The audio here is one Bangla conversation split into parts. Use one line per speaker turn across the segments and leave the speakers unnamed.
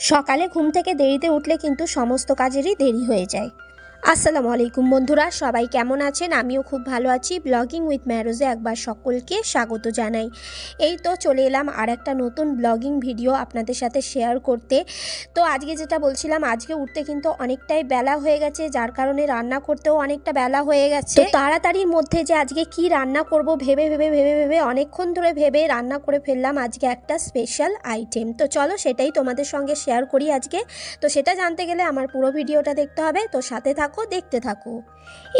সকালে ঘুম থেকে দেরিতে উঠলে কিন্তু সমস্ত কাজেরই দেরি হয়ে যায়। আসসালামু আলাইকুম বন্ধুরা, সবাই কেমন আছেন? আমিও খুব ভালো আছি। ব্লগিং উইথ ম্যারোজে একবার সকলকে স্বাগত জানাই। এই তো চলে এলাম আর একটা নতুন ব্লগিং ভিডিও আপনাদের সাথে শেয়ার করতে। তো আজকে যেটা বলছিলাম, আজকে উঠতে কিন্তু অনেকটাই বেলা হয়ে গেছে, যার কারণে রান্না করতেও অনেকটা বেলা হয়ে গেছে। তাড়াতাড়ির মধ্যে যে আজকে কি রান্না করব ভেবে ভেবে ভেবে ভেবে অনেকক্ষণ ধরে ভেবে রান্না করে ফেললাম আজকে একটা স্পেশাল আইটেম তো চলো সেটাই তোমাদের সঙ্গে শেয়ার করি আজকে। তো সেটা জানতে গেলে আমার পুরো ভিডিওটা দেখতে হবে। তো সাথে থাকো। দেখতে থাকো।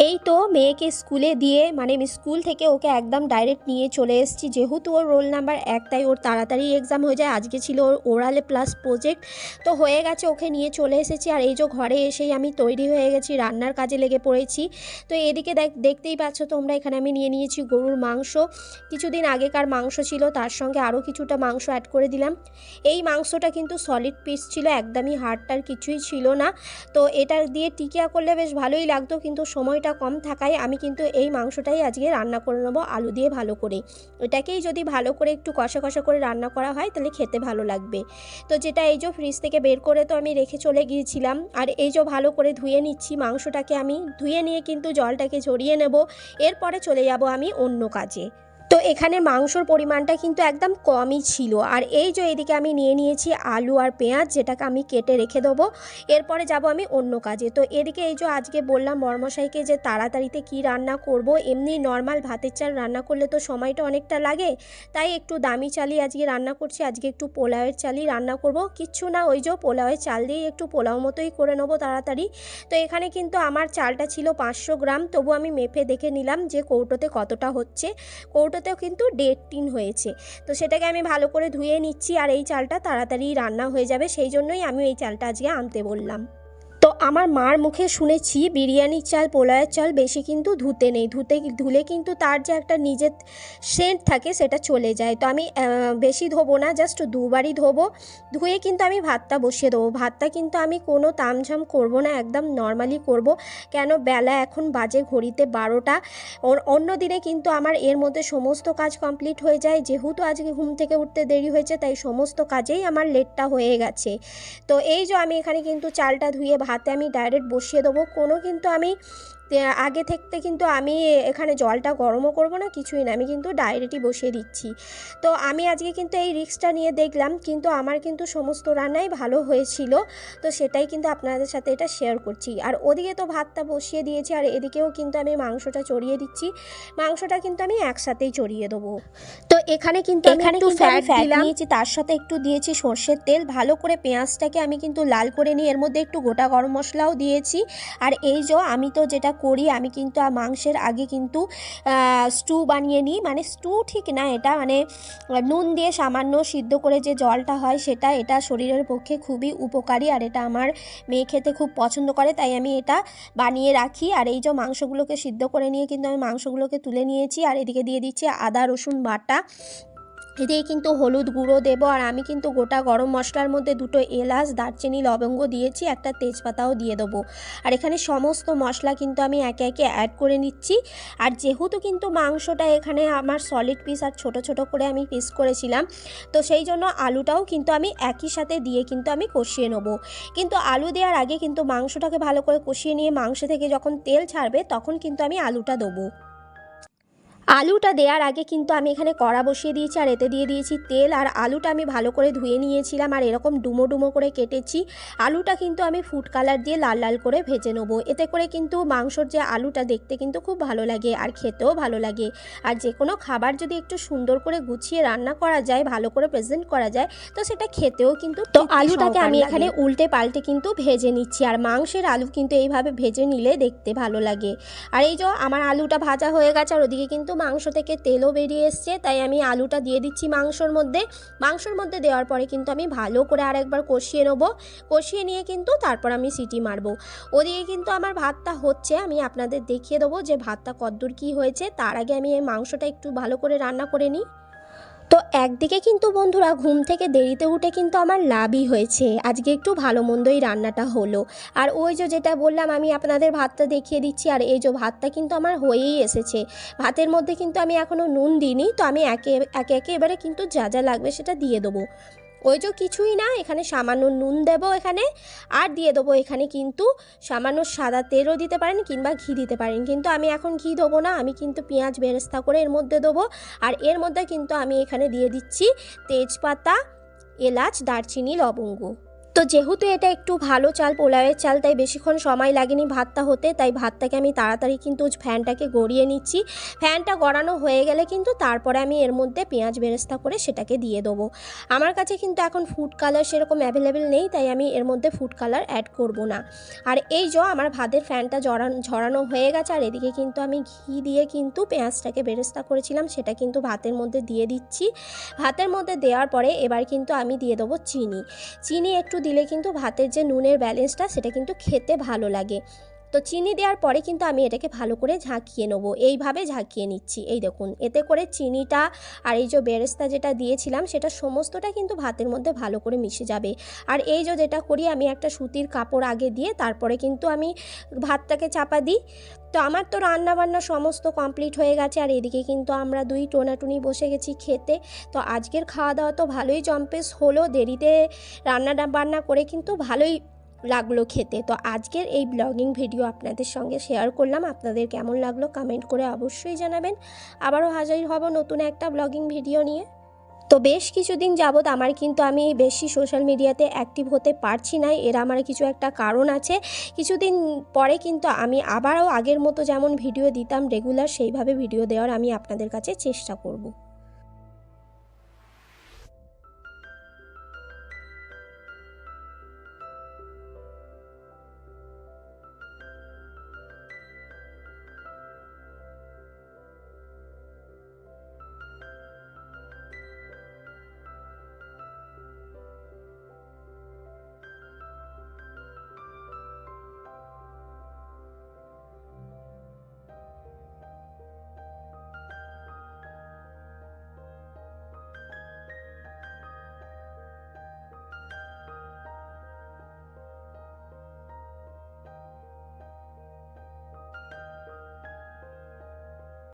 এই তো মেয়েকে স্কুলে দিয়ে মানে স্কুল থেকে ওকে একদম ডাইরেক্ট নিয়ে চলে এসেছি। যেহেতু ওর রোল নাম্বার এক, তাই ওর তাড়াতাড়ি এক্সাম হয়ে যায়। আজকে ছিল ওর ওরালে প্লাস প্রজেক্ট তো হয়ে গেছে ওকে নিয়ে চলে এসেছি। আর এই যে ঘরে এসেই আমি তৈরি হয়ে গেছি, রান্নার কাজে লেগে পড়েছি। তো এদিকে দেখ, দেখতেই পাচ্ছ তোমরা, এখানে আমি নিয়ে নিয়েছি গরুর মাংস। কিছুদিন আগেকার মাংস ছিল, তার সঙ্গে আরও কিছুটা মাংস অ্যাড করে দিলাম। এই মাংসটা কিন্তু সলিড পিস ছিল, একদমই হাড়টার কিছুই ছিল না। তো এটা দিয়ে টিকিয়া করলে বেশ ভালোই লাগতো, কিন্তু সময়টা কম থাকায় আমি কিন্তু এই মাংসটাই আজকে রান্না করে নেব আলু দিয়ে ভালো করে। এটাকেই যদি ভালো করে একটু কষা কষা করে রান্না করা হয়, তাহলে খেতে ভালো লাগবে। তো যেটা এই যে ফ্রিজ থেকে বের করে তো আমি রেখে চলে গিয়েছিলাম, আর এই যে ভালো করে ধুয়ে নিচ্ছি মাংসটাকে আমি, ধুয়ে নিয়ে কিন্তু জলটাকে ঝরিয়ে নেব, এরপরে চলে যাব আমি অন্য কাজে। তো এখানে মাংসর পরিমাণটা কিন্তু একদম কমই ছিল। আর এই যে এদিকে আমি নিয়ে নিয়েছি আলু আর পেঁয়াজ, যেটাকে আমি কেটে রেখে দেবো। এরপরে যাব আমি অন্য কাজে। তো এদিকে এই যে আজকে বললাম মর্মশাইকে যে তাড়াতাড়িতে কি রান্না করব, এমনি নর্মাল ভাতের চাল রান্না করলে তো সময়টা অনেকটা লাগে। তাই একটু দামি চালই আজকে রান্না করছি, আজকে একটু পোলাওয়ের চালই রান্না করব। কিচ্ছু না, ওই যে পোলাওয়ের চাল দিয়েই একটু পোলাও মতোই করে নেব তাড়াতাড়ি। তো এখানে কিন্তু আমার চালটা ছিল পাঁচশো গ্রাম, তবু আমি মেপে দেখে নিলাম যে কৌটোতে কতটা হচ্ছে। কৌটোতেও কিন্তু ডেট টিন হয়েছে। তো সেটাকে আমি ভালো করে ধুয়ে নিচ্ছি আর এই চালটা তাড়াতাড়ি রান্না হয়ে যাবে, সেই জন্যই আমি এই চালটা আজকে আনতে বললাম। আমার মার মুখে শুনেছি বিরিয়ানির চাল, পোলাওয়ের চাল বেশি কিন্তু ধুতে নেই। ধুতে, ধুলে কিন্তু তার যে একটা নিজের সেন্ট থাকে সেটা চলে যায়। তো আমি বেশি ধোবো না জাস্ট দুবারই ধোবো। ধুয়ে কিন্তু আমি ভাতটা বসিয়ে দেবো। ভাতটা কিন্তু আমি কোনো তামঝাম করব না, একদম নর্মালি করব। কেন? বেলা এখন বাজে ঘড়িতে বারোটা। অন্য দিনে কিন্তু আমার এর মধ্যে সমস্ত কাজ কমপ্লিট হয়ে যায়। যেহেতু আজকে ঘুম থেকে উঠতে দেরি হয়েছে, তাই সমস্ত কাজেই আমার লেটটা হয়ে গেছে। তো এই যে আমি এখানে কিন্তু চালটা ধুয়ে ভাতে আমি ডাইরেক্ট বসিয়ে দেবো। কোনো কিন্তু আমি আগে থাকতে কিন্তু আমি এখানে জলটা গরমও করব না কিছুই না। আমি কিন্তু ডাইরেক্টই বসিয়ে দিচ্ছি। তো আমি আজকে কিন্তু এই রিক্সটা নিয়ে দেখলাম কিন্তু আমার কিন্তু সমস্ত রান্নাই ভালো হয়েছিল। তো সেটাই কিন্তু আপনাদের সাথে এটা শেয়ার করছি। আর ওদিকে তো ভাতটা বসিয়ে দিয়েছি আর এদিকেও কিন্তু আমি মাংসটা চড়িয়ে দিচ্ছি। মাংসটা কিন্তু আমি একসাথেই চড়িয়ে দেবো। তো এখানে কিন্তু
এখানে
একটু ফ্যাট নিয়েছি তার সাথে একটু দিয়েছি সর্ষের তেল। ভালো করে পেঁয়াজটাকে আমি কিন্তু লাল করে নিই এর মধ্যে একটু গোটা গরম মশলাও দিয়েছি। আর এই যে আমি তো যেটা করি, আমি কিন্তু মাংসের আগে কিন্তু স্টু বানিয়ে নিই। মানে স্টু ঠিক না এটা মানে নুন দিয়ে সামান্য সিদ্ধ করে যে জলটা হয় সেটা, এটা শরীরের পক্ষে খুবই উপকারী আর এটা আমার মেয়ে খেতে খুব পছন্দ করে, তাই আমি এটা বানিয়ে রাখি। আর এই যে মাংসগুলোকে সিদ্ধ করে নিয়ে কিন্তু আমি মাংসগুলোকে তুলে নিয়েছি। আর এদিকে দিয়ে দিচ্ছি আদা, রসুন বাটা। এদিকে কিন্তু হলুদ গুঁড়ো দেবো আর আমি কিন্তু গোটা গরম মশলার মধ্যে দুটো এলাচ, দারচিনি, লবঙ্গ দিয়েছি, একটা তেজপাতাও দিয়ে দেবো। আর এখানে সমস্ত মশলা কিন্তু আমি একে একে অ্যাড করে নিচ্ছি। আর যেহেতু কিন্তু মাংসটা এখানে আমার সলিড পিস আর ছোট ছোট করে আমি পিস করেছিলাম, তো সেই জন্য আলুটাও কিন্তু আমি একই সাথে দিয়ে কিন্তু আমি কষিয়ে নেব। কিন্তু আলু দেওয়ার আগে কিন্তু মাংসটাকে ভালো করে কষিয়ে নিয়ে মাংস থেকে যখন তেল ছাড়বে, তখন কিন্তু আমি আলুটা দেবো। আলুটা দেওয়ার আগে কিন্তু আমি এখানে কড়া বসিয়ে দিয়েছি আর এতে দিয়ে দিয়েছি তেল। আর আলুটা আমি ভালো করে ধুয়ে নিয়েছিলাম আর এরকম ডুমো ডুমো করে কেটেছি। আলুটা কিন্তু আমি ফুড কালার দিয়ে লাল লাল করে ভেজে নেব। এতে করে কিন্তু মাংসর যে আলুটা দেখতে কিন্তু খুব ভালো লাগে আর খেতেও ভালো লাগে। আর যে কোনো খাবার যদি একটু সুন্দর করে গুছিয়ে রান্না করা যায় ভালো করে প্রেজেন্ট করা যায় তো সেটা খেতেও কিন্তু তো আলুটাকে আমি এখানে। উল্টে পাল্টে কিন্তু ভেজে নিচ্ছি। আর মাংসের আলু কিন্তু এইভাবে ভেজে নিলে দেখতে ভালো লাগে। আর এই যে আমার আলুটা ভাজা হয়ে গেছে আর ওদিকে কিন্তু মাংস থেকে তেলও বেরিয়ে এসছে, তাই আমি আলুটা দিয়ে দিচ্ছি মাংসর মধ্যে। মাংসর মধ্যে দেওয়ার পরে কিন্তু আমি ভালো করে আরেকবার কষিয়ে নেব। কষিয়ে নিয়ে কিন্তু তারপর আমি সিটি মারবো। ওদিকে কিন্তু আমার ভাতটা হচ্ছে, আমি আপনাদের দেখিয়ে দেবো যে ভাতটা কদ্দূর কি হয়েছে। তার আগে আমি এই মাংসটা একটু ভালো করে রান্না করে নিই। তো একদিকে কিন্তু বন্ধুরা ঘুম থেকে দেরিতে উঠে কিন্তু আমার লাভই হয়েছে। আজকে একটু ভালো মন্দই রান্নাটা হলো। আর ওই যে যেটা বললাম, আমি আপনাদের ভাতটা দেখিয়ে দিচ্ছি। আর এই যে ভাতটা কিন্তু আমার হয়েই এসেছে। ভাতের মধ্যে কিন্তু আমি এখনও নুন দিইনি, তো আমি একে একে একে এবারে কিন্তু যা যা লাগবে সেটা দিয়ে দেবো। ওই যে কিছুই না, এখানে সামান্য নুন দেব এখানে, আর দিয়ে দেবো এখানে কিন্তু সামান্য সাদা তেলও দিতে পারেন কিংবা ঘি দিতে পারেন। কিন্তু আমি এখন ঘি দেবো না, আমি কিন্তু পেঁয়াজ বেরেস্তা করে এর মধ্যে দেবো। আর এর মধ্যে কিন্তু আমি এখানে দিয়ে দিচ্ছি তেজপাতা, এলাচ, দারচিনি, লবঙ্গ। তো যেহেতু এটা একটু ভালো চাল, পোলাওয়ের চাল, তাই বেশিক্ষণ সময় লাগেনি ভাতটা হতে, তাই ভাতটাকে আমি তাড়াতাড়ি কিন্তু ফ্যানটাকে গড়িয়ে নিচ্ছি। ফ্যানটা গড়ানো হয়ে গেলে কিন্তু তারপরে আমি এর মধ্যে পেঁয়াজ বেরেস্তা করে সেটাকে দিয়ে দেবো। আমার কাছে কিন্তু এখন ফুড কালার সেরকম অ্যাভেলেবেল নেই, তাই আমি এর মধ্যে ফুড কালার অ্যাড করব না। আর এই যে আমার ভাতের ফ্যানটা জড়ানো, ঝরানো হয়ে গেছে, আর এদিকে কিন্তু আমি ঘি দিয়ে কিন্তু পেঁয়াজটাকে বেরেস্তা করেছিলাম, সেটা কিন্তু ভাতের মধ্যে দিয়ে দিচ্ছি। ভাতের মধ্যে দেওয়ার পরে এবার কিন্তু আমি দিয়ে দেবো চিনি। চিনি একটু দিলে কিন্তু ভাতের যে নুনের ব্যালেন্সটা সেটা কিন্তু খেতে ভালো লাগে। তো চিনি দেওয়ার পরে কিন্তু আমি এটাকে ভালো করে ঝাঁকিয়ে নেব। এইভাবে ঝাঁকিয়ে নিচ্ছি। এই দেখুন, এতে করে চিনিটা আর এই যে বেরেস্তা যেটা দিয়েছিলাম, সেটা সমস্তটা কিন্তু ভাতের মধ্যে ভালো করে মিশে যাবে। আর এই যে যেটা করি, আমি একটা সুতির কাপড় আগে দিয়ে তারপরে কিন্তু আমি ভাতটাকে চাপা দিই। তো আমার তো রান্নাবান্না সমস্ত কমপ্লিট হয়ে গেছে, আর এদিকে কিন্তু আমরা দুই টোনাটুনি বসে গেছি খেতে। তো আজকের খাওয়া দাওয়া তো ভালোই জম্পেস হলো, দেরিতে রান্না বান্না করে কিন্তু ভালোই লাগল খেতে। তো আজকের এই ব্লগিং ভিডিও আপনাদের সঙ্গে শেয়ার করলাম। আপনাদের কেমন লাগল কমেন্ট করে অবশ্যই জানাবেন। আবারও হাজির হব নতুন একটা ব্লগিং ভিডিও নিয়ে। তো বেশ কিছুদিন যাবৎ আমার কিন্তু আমি বেশি সোশ্যাল মিডিয়াতে অ্যাক্টিভ হতে পারছি না। এর আমার কিছু একটা কারণ আছে। কিছুদিন পরে কিন্তু আমি আবারও আগের মতো যেমন ভিডিও দিতাম রেগুলার সেইভাবে ভিডিও দেওয়ার আমি আপনাদের কাছে চেষ্টা করব।